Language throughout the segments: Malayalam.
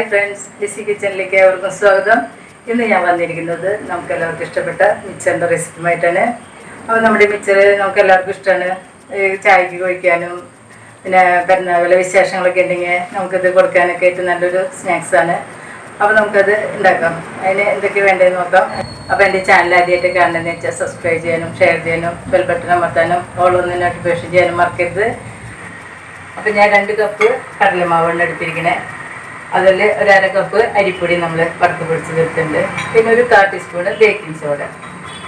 ഹായ് ഫ്രണ്ട്സ് ലിസി കിച്ചണിലേക്ക് ഏവർക്കും സ്വാഗതം. ഇന്ന് ഞാൻ വന്നിരിക്കുന്നത് നമുക്ക് എല്ലാവർക്കും ഇഷ്ടപ്പെട്ട മിച്ചറിന്റെ റെസിപ്പിയുമായിട്ടാണ്. അപ്പോൾ നമ്മുടെ മിച്ചർ നമുക്ക് എല്ലാവർക്കും ഇഷ്ടമാണ് ചായക്ക് കഴിക്കാനും പിന്നെ പെരുന്നാളിലെ വിശേഷങ്ങളൊക്കെ ഉണ്ടെങ്കിൽ നമുക്കിത് കൊടുക്കാനൊക്കെ ഏറ്റവും നല്ലൊരു സ്നാക്സാണ് അപ്പോൾ നമുക്കത് ഉണ്ടാക്കാം. അതിന് എന്തൊക്കെ വേണ്ടതെന്ന് നോക്കാം. അപ്പോൾ എന്റെ ചാനൽ ആദ്യമായിട്ട് കാണുന്നതെന്ന് വെച്ചാൽ സബ്സ്ക്രൈബ് ചെയ്യാനും ഷെയർ ചെയ്യാനും ബെൽ ബട്ടൺ അമർത്താനും ഓൾ ഒന്ന് നോട്ടിഫിക്കേഷൻ ചെയ്യാനും മറക്കരുത്. അപ്പോൾ ഞാൻ രണ്ട് കപ്പ് കടലമാവാണ് എടുത്തിരിക്കണേ. അതിൽ ഒരു അര കപ്പ് അരിപ്പൊടി നമ്മൾ വറുത്ത് പൊടിച്ച് ചേർത്തിട്ടുണ്ട് പിന്നെ ഒരു കാൽ ടീസ്പൂണ് ബേക്കിംഗ് സോഡ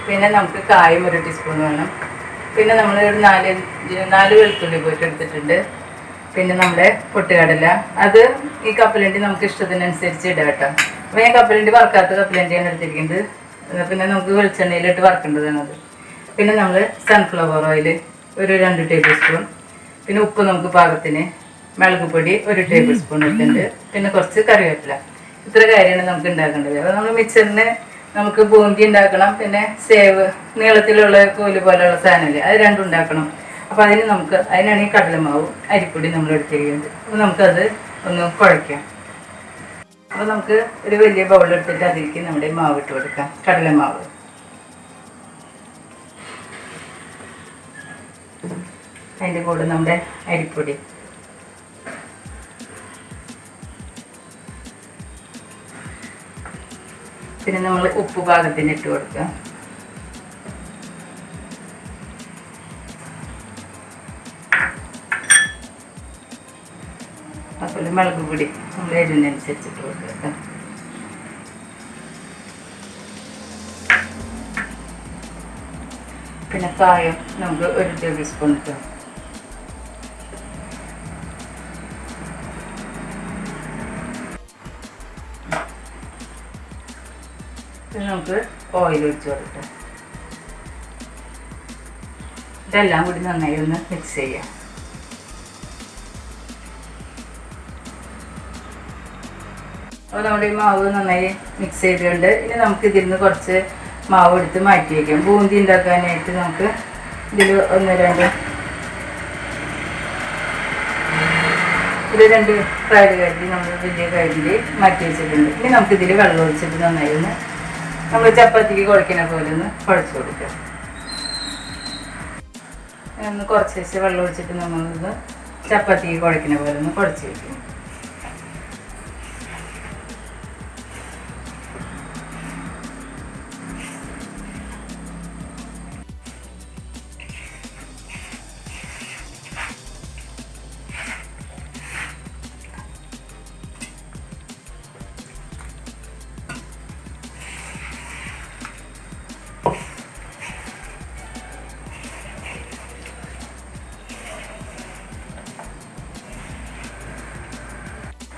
പിന്നെ നമുക്ക് കായം ഒരു ടീസ്പൂൺ വേണം. പിന്നെ നമ്മൾ ഒരു നാല് നാല് വെളുത്തുള്ളി പോയിട്ട് എടുത്തിട്ടുണ്ട്. പിന്നെ നമ്മുടെ പൊട്ടുകടല. അത് ഈ കപ്പലണ്ടി നമുക്ക് ഇഷ്ടത്തിനനുസരിച്ച് ഇടാം കേട്ടോ. അപ്പോൾ ഞാൻ കപ്പലണ്ടി വറുക്കാത്ത കപ്പലണ്ടിയാണ് എടുത്തിരിക്കുന്നത്. പിന്നെ നമുക്ക് വെളിച്ചെണ്ണയിലിട്ട് വറുക്കേണ്ടതാണ് അത്. പിന്നെ നമ്മൾ സൺഫ്ലവർ ഓയിൽ ഒരു രണ്ട് ടേബിൾ സ്പൂൺ പിന്നെ ഉപ്പ് നമുക്ക് പാകത്തിന് മുളക് പൊടി ഒരു ടേബിൾ സ്പൂൺ ഇട്ടുണ്ട് പിന്നെ കുറച്ച് കറിവേപ്പില. ഇത്ര കാര്യമാണ് നമുക്ക് ഉണ്ടാക്കേണ്ടത്. അപ്പോൾ നമ്മൾ മിക്സറിന് നമുക്ക് ബൂന്തി ഉണ്ടാക്കണം. പിന്നെ സേവ് നീളത്തിലുള്ള കോൽ പോലെയുള്ള സാധനമില്ലേ അത് രണ്ടും ഉണ്ടാക്കണം. അപ്പോൾ അതിന് നമുക്ക് അതിനാണ് ഈ കടലമാവും അരിപ്പൊടി നമ്മൾ എടുത്തിരിക്കുന്നത്. അപ്പോൾ നമുക്കത് ഒന്ന് കുഴയ്ക്കാം. അപ്പോൾ നമുക്ക് ഒരു വലിയ ബൗൾ എടുത്തിട്ട് അതിലേക്ക് നമ്മുടെ മാവ് ഇട്ട് കൊടുക്കാം. കടലമാവ്. അതിന്റെ കൂടെ നമ്മുടെ അരിപ്പൊടി. പിന്നെ നമ്മൾ ഉപ്പ് പാകത്തിന് ഇട്ട് കൊടുക്കുക അതുപോലെ മുളക് പൊടി നമ്മൾ എരിവിനനുസരിച്ച് ഇട്ട് കൊടുക്കുക പിന്നെ കായം നമുക്ക് ഒരു ടേബിൾ സ്പൂൺ ഇട്ട് പിന്നെ നമുക്ക് ഓയിൽ ഒഴിച്ച് കൊടുക്കാം. ഇതെല്ലാം കൂടി നന്നായി ഒന്ന് മിക്സ് ചെയ്യാം. അപ്പോൾ നമ്മുടെ ഈ മാവ് നന്നായി മിക്സ് ചെയ്തിട്ടുണ്ട് ഇനി നമുക്ക് ഇതിൽ നിന്ന് കുറച്ച് മാവ് എടുത്ത് മാറ്റി വയ്ക്കാം ബൂന്തി ഉണ്ടാക്കാനായിട്ട് നമുക്ക് ഇതിൽ ഒന്ന് രണ്ട് ഇതിൽ രണ്ട് ഫ്രൈഡ് കരുതി നമ്മൾ വലിയ കരുതി മാറ്റി വെച്ചിട്ടുണ്ട്. ഇനി നമുക്കിതിൽ വെള്ളം ഒഴിച്ചിട്ട് നന്നായി ഒന്ന് നമ്മൾ ചപ്പാത്തിക്ക് കുഴക്കുന്ന പോലെ ഒന്ന് കുഴച്ച് കൊടുക്കുക ഒന്ന് കുറച്ച് വെള്ളം ഒഴിച്ചിട്ട് നമ്മളിത് ചപ്പാത്തിക്ക് കുഴക്കുന്ന പോലെ ഒന്ന് കുഴച്ച് വയ്ക്കും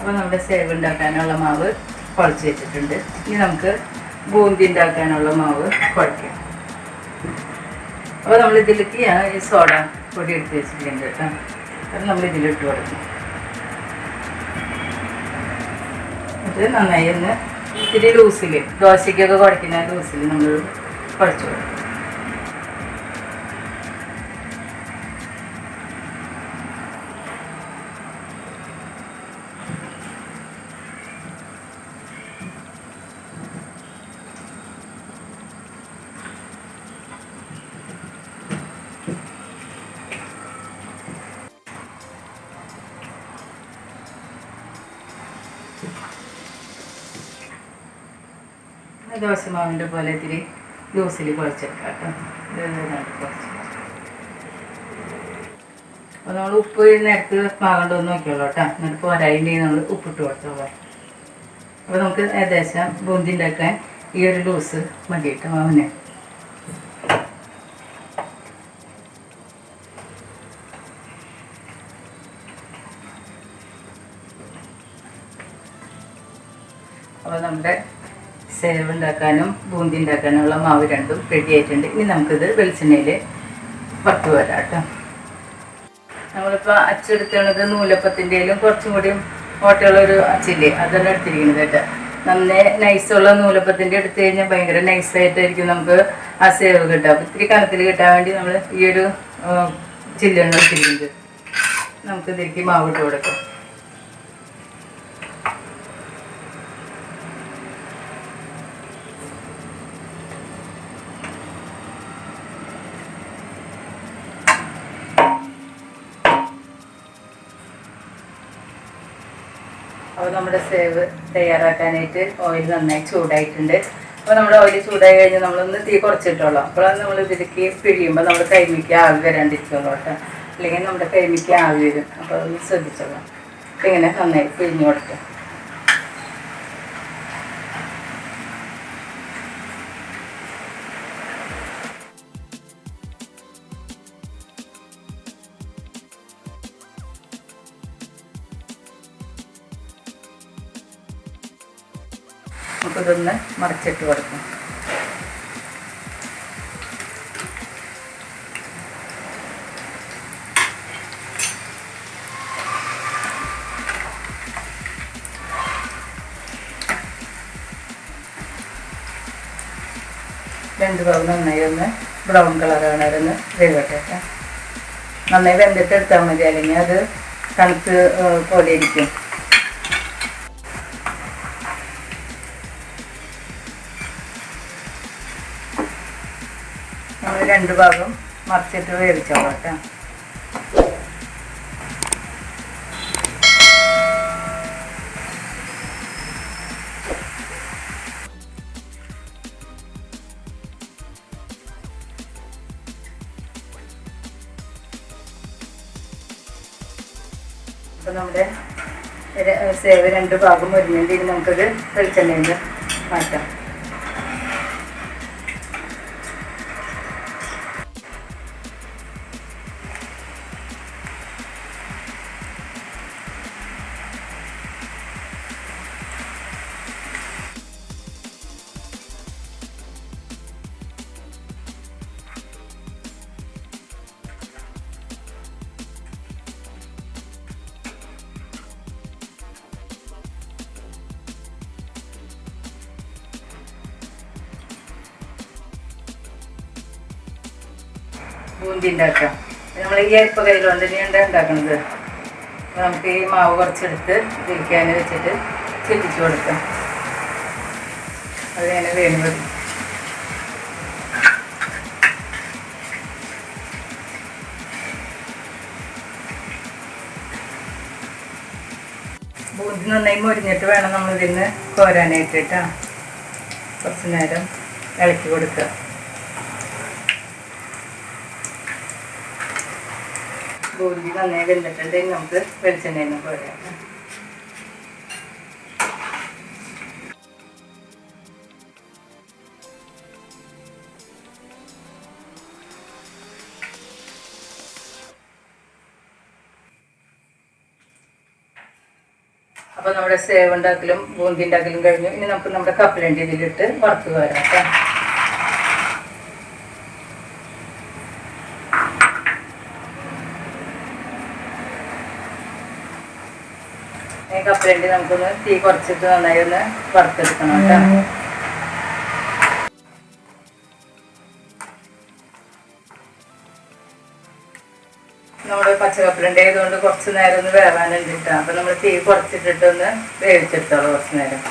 അപ്പോൾ നമ്മുടെ സേവ് ഉണ്ടാക്കാനുള്ള മാവ് കുഴച്ച് വെച്ചിട്ടുണ്ട്. ഇനി നമുക്ക് ബൂന്തി ഉണ്ടാക്കാനുള്ള മാവ് കുഴയ്ക്കാം അപ്പോൾ നമ്മൾ ഇതിലേക്ക് ഈ സോഡ പൊടി എടുത്ത് വെച്ചിട്ടുണ്ട് കേട്ടോ. അത് നമ്മൾ ഇതിലിട്ട് കൊടുക്കും. ഇത് നന്നായി ഒന്ന് ഇത്തിരി ലൂസിൽ ദോശയ്ക്കൊക്കെ കുഴക്കുന്ന ലൂസിൽ നമ്മൾ കുഴച്ച് കൊടുക്കും. ദോശമാവിന്റെ പോലെ ഇത്തിരി ലൂസിൽ കുഴച്ചെടുക്കാം കേട്ടോ. അപ്പോൾ നമ്മൾ ഉപ്പ് നേരത്ത് പാകണ്ടോ നോക്കിയുള്ളൂ നോക്കിയോളൂ കേട്ടോ. എന്നിട്ട് പോരായിന്റെ നമ്മൾ ഉപ്പിട്ട് കൊടുത്തോളാം. അപ്പോൾ നമുക്ക് ഏകദേശം ബൂന്തി ഉണ്ടാക്കാൻ ഈ ഒരു ലൂസ് മതി കേട്ടോ മാവിന് അപ്പോൾ നമ്മുടെ സേവ് ഉണ്ടാക്കാനും ബൂന്തി ഉണ്ടാക്കാനുള്ള മാവ് രണ്ടും റെഡി ആയിട്ടുണ്ട്. ഇനി നമുക്കിത് വെളിച്ചെണ്ണയിൽ പത്ത് വരാം കേട്ടോ. നമ്മളിപ്പോൾ അച്ചെടുത്തണത് നൂലപ്പത്തിന്റെയിലും കുറച്ചും കൂടി ഓട്ടയുള്ളൊരു അച്ചില്ലേ അതാണ് എടുത്തിരിക്കുന്നത് കേട്ടോ. നന്നേ നൈസുള്ള നൂലപ്പത്തിന്റെ എടുത്തു കഴിഞ്ഞാൽ ഭയങ്കര നൈസായിട്ടായിരിക്കും നമുക്ക് ആ സേവ് കിട്ടുക. അപ്പോൾ ഇത്തിരി കനത്തിൽ കിട്ടാൻ വേണ്ടി നമ്മൾ ഈ ഒരു ചില്ലാണ് എടുത്തിരിക്കുന്നത്. നമുക്ക് ഇതിലേക്ക് മാവ് ഇട്ട് കൊടുക്കാം. അപ്പോൾ നമ്മുടെ സേവ് തയ്യാറാക്കാനായിട്ട് ഓയിൽ നന്നായി ചൂടായിട്ടുണ്ട്. അപ്പോൾ നമ്മൾ ഓയിൽ ചൂടായി കഴിഞ്ഞ് നമ്മളൊന്ന് തീ കുറച്ചിട്ടുള്ളൂ അപ്പോഴാണ് നമ്മൾ ഇതിലേക്ക് പിഴിയുമ്പോൾ നമ്മുടെ കൈമിക്ക് ആവി വരാണ്ടിരിക്കുള്ളൂ കേട്ടോ. അല്ലെങ്കിൽ നമ്മുടെ കൈമിക്ക് ആവി വരും. അപ്പോൾ അതൊന്ന് ശ്രദ്ധിച്ചോളാം. ഇങ്ങനെ നന്നായി പിഴിഞ്ഞു കൊടുക്കുക നമുക്കിതൊന്ന് മറിച്ചിട്ട് കൊടുക്കും രണ്ട് ഭാഗം നന്നായി ഒന്ന് ബ്രൗൺ കളറാണ് ഒന്ന് വേവട്ടെ. നന്നായി വെന്തിട്ട് എടുത്താൽ മതി അല്ലെങ്കിൽ അത് തണുത്ത് പോലെ ഇരിക്കും രണ്ട് ഭാഗം മറിച്ചിട്ട് വേവിച്ചോളാം കേട്ടോ. നമ്മുടെ സേവ് രണ്ട് ഭാഗം ഒരുമിച്ച് നമുക്കത് വെളിച്ചെണ്ണയിൽ മാറ്റാം. ബൂന്തി ഉണ്ടാക്കാം നമ്മൾ ഈ അരിപ്പ കയ്യിലുണ്ട്. നീണ്ട ഉണ്ടാക്കുന്നത് നമുക്ക് ഈ മാവ് കുറച്ചെടുത്ത് തിരിക്കാൻ വെച്ചിട്ട് ചെല്ലിച്ചു കൊടുക്കാം. അത് വേണ്ടത് ബൂന്തി നന്നായി മുരിഞ്ഞിട്ട് വേണം നമ്മൾ ഇതിന്ന് കോരാനായിട്ട് കേട്ടോ. കുറച്ച് നേരം ഇളക്കി കൊടുക്കുക. ബൂന്തി നന്നായി വെന്തിട്ടുണ്ടെങ്കിൽ നമുക്ക് വെളിച്ചെണ്ണയിൽ പോരാ അപ്പൊ നമ്മുടെ സേവ് ഉണ്ടാക്കലും ബൂന്തി ഉണ്ടാക്കലും കഴിഞ്ഞു. ഇനി നമുക്ക് നമ്മുടെ കപ്പലണ്ടി ഇതിലിട്ട് വറുത്ത് വരാം കേട്ടോ. കപ്പലണ്ടി നമുക്കൊന്ന് തീ കുറച്ചിട്ട് നന്നായി ഒന്ന് വറുത്തെടുക്കണം കേട്ടോ. നമ്മൾ പച്ചക്കപ്പലണ്ടി ആയതുകൊണ്ട് കുറച്ച് നേരം ഒന്ന് വേവാനുണ്ട് കേട്ടോ. അപ്പൊ നമ്മൾ തീ കുറച്ചിട്ടിട്ട് ഒന്ന് വേവിച്ചെടുത്തോളൂ കുറച്ച് നേരം.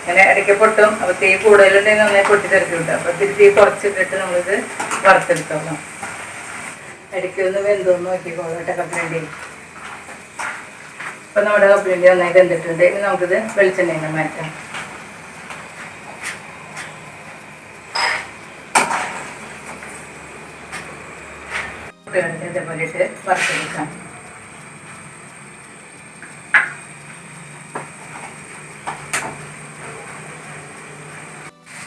അങ്ങനെ ഇടയ്ക്ക് പൊട്ടും. അപ്പൊ തീ കൂടുതലുണ്ടെങ്കിൽ നന്നായി പൊട്ടിത്തെറിക്കും കേട്ടോ. അപ്പൊ ഇത്തിരി തീ കുറച്ചിട്ടിട്ട് നമ്മളിത് വറുത്തെടുത്തോളാം. ഇടയ്ക്ക് ഒന്ന് വെന്തോന്ന് നോക്കിക്കോളൂ കേട്ടോ കപ്പലണ്ടി അപ്പൊ നമ്മുടെ കപ്പലണ്ടി നന്നായി വെന്തിട്ടുണ്ട് ഇനി നമുക്കിത് വെളിച്ചെണ്ണയിൽ മാറ്റാം. ഇതേപോലെ വറുത്തെടുക്കാം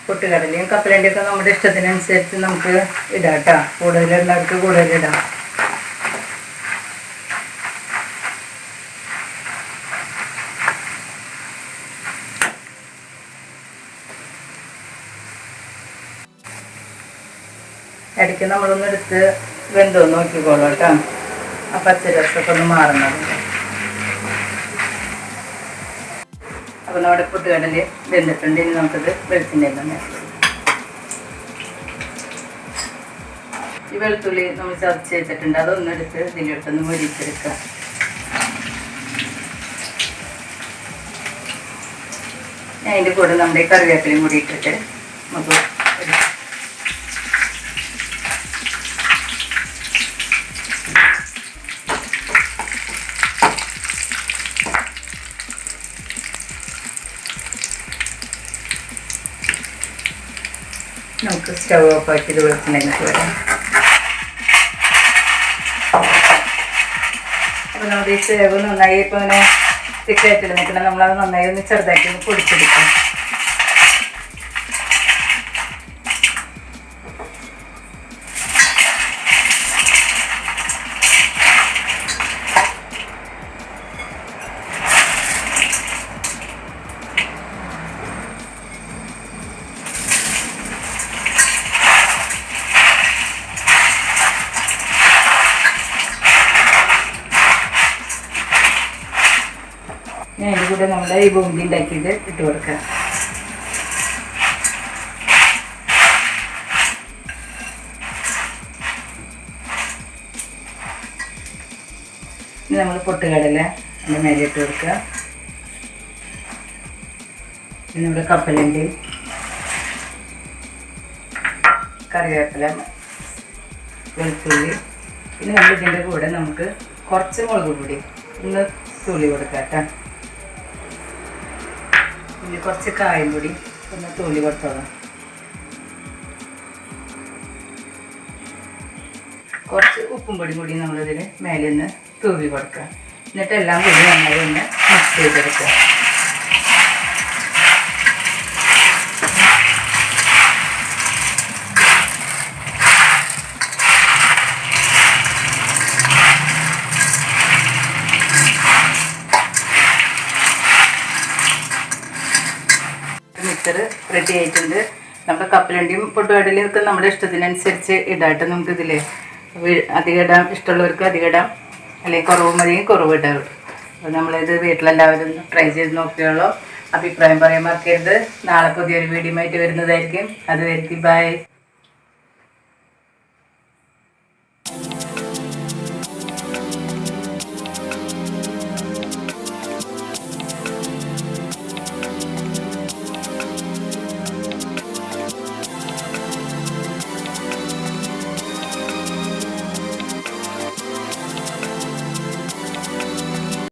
പൊട്ടുകടലയും കപ്പലണ്ടിയൊക്കെ നമ്മുടെ ഇഷ്ടത്തിനനുസരിച്ച് നമുക്ക് ഇടാം കേട്ടോ കൂടുതൽ ഇടയ്ക്ക് നമ്മളൊന്ന് എടുത്ത് വെന്തോ നോക്കിക്കോളൂ കേട്ടോ. ആ പച്ചരസമൊക്കെ ഒന്ന് മാറുന്നത് അപ്പോൾ നമ്മുടെ പൊട്ടുകടൽ വെന്തിട്ടുണ്ട്. ഇനി നമുക്കത് വെളുത്തിന്റെ ഈ വെളുത്തുള്ളി നമ്മൾ ചതച്ച് ചെയ്തിട്ടുണ്ട് അതൊന്നും എടുത്ത് ഇതിലോട്ടൊന്ന് മൊരിച്ചെടുക്കുക. അതിന്റെ കൂടെ നമ്മുടെ കറിവേപ്പിലയും കൂടി ഇട്ടിട്ട് നമുക്ക് നമുക്ക് സ്റ്റവ് ഓഫ് ആക്കി ഇത് വെളിച്ചെണ്ണയ്ക്ക് വരാം. അപ്പോൾ നമ്മുടെ ഈ ചേവ് നന്നായി ഇപ്പോൾ ഇങ്ങനെ തിക്കായിട്ടില്ല നിൽക്കണം നമ്മളത് നന്നായി ഒന്ന് ചെറുതാക്കി ഒന്ന് പൊടിച്ചെടുക്കാം. കൂടെ നമ്മുടെ ഈ ബൂന്തി ഉണ്ടാക്കിയത് ഇട്ട് കൊടുക്കാം ഇനി നമ്മൾ പൊട്ടുകടല അതിന്റെ മേലെ ഇട്ട് കൊടുക്കുക. പിന്നെ നമ്മുടെ കപ്പലുണ്ട് കറിവേപ്പില വെളുത്തുള്ളി. പിന്നെ നമ്മൾ ഇതിന്റെ കൂടെ നമുക്ക് കുറച്ച് മുളക് പൊടി ഒന്ന് തുള്ളി കൊടുക്കാം കേട്ടോ. ഇനി കുറച്ച് കായം പൊടി ഒന്ന് തുള്ളി കൊടുത്തോളാം. കുറച്ച് ഉപ്പും പൊടി കൂടി നമ്മളിതിൽ മേലെ ഒന്ന് തൂവി കൊടുക്കുക. എന്നിട്ട് എല്ലാം കൂടി നന്നായി ഒന്ന് മിക്സ് ചെയ്തെടുക്കുക. റെഡി ആയിട്ടുണ്ട്. നമ്മുടെ കപ്പലണ്ടിയും പൊട്ടുകടലയും ഒക്കെ നമ്മുടെ ഇഷ്ടത്തിനനുസരിച്ച് ഇടാട്ടോ നമുക്ക് ഇതിൽ അധികം ഇടാം ഇഷ്ടമുള്ളവർക്ക് അധികം ഇടാം അല്ലെങ്കിൽ കുറവ് മതിയും കുറവ് ഇടാം അപ്പോൾ നമ്മളിത് വീട്ടിലെല്ലാവരും ട്രൈ ചെയ്ത് നോക്കിയോളൂ. അഭിപ്രായം പറയാൻ മറക്കരുത്. നാളെ പുതിയൊരു വീഡിയോ ആയിട്ട് വരുന്നതായിരിക്കും. അതുവരെയ്ക്ക് ബൈ